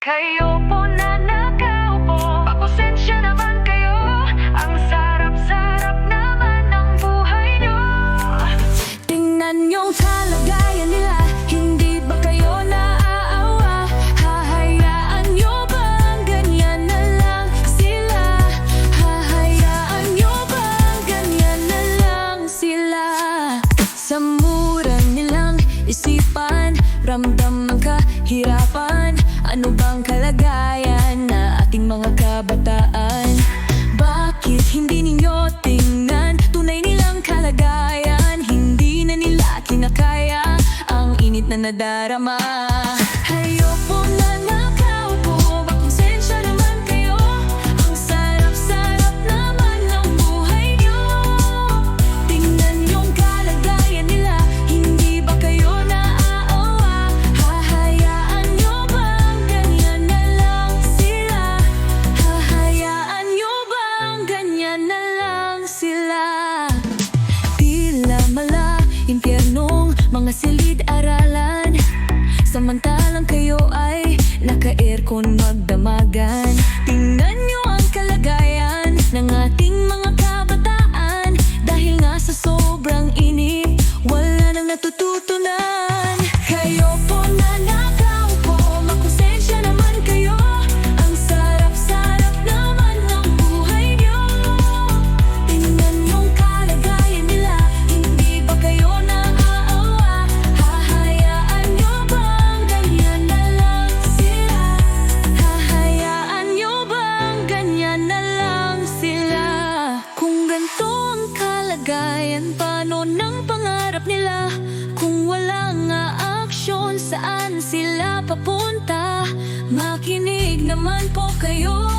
Kayo po na nakaupo Pakosensya naman kayo Ang sarap-sarap naman ng buhay nyo Tingnan yung kalagayan nila Hindi ba kayo naaawa? Hahayaan nyo bang ganyan na lang sila? Hahayaan nyo bang ganyan na lang sila? Sa mura nilang isipan Ramdam ang kahirapan Ano bang kalagayan na ating mga kabataan? Bakit hindi ninyo tingnan? Tunay nilang kalagayan Hindi na nila kinakaya. Ang init na nadarama mga silid-aralan Samantalang kayo ay naka-aircon magdamagan Sila papunta? Makinig naman po kayo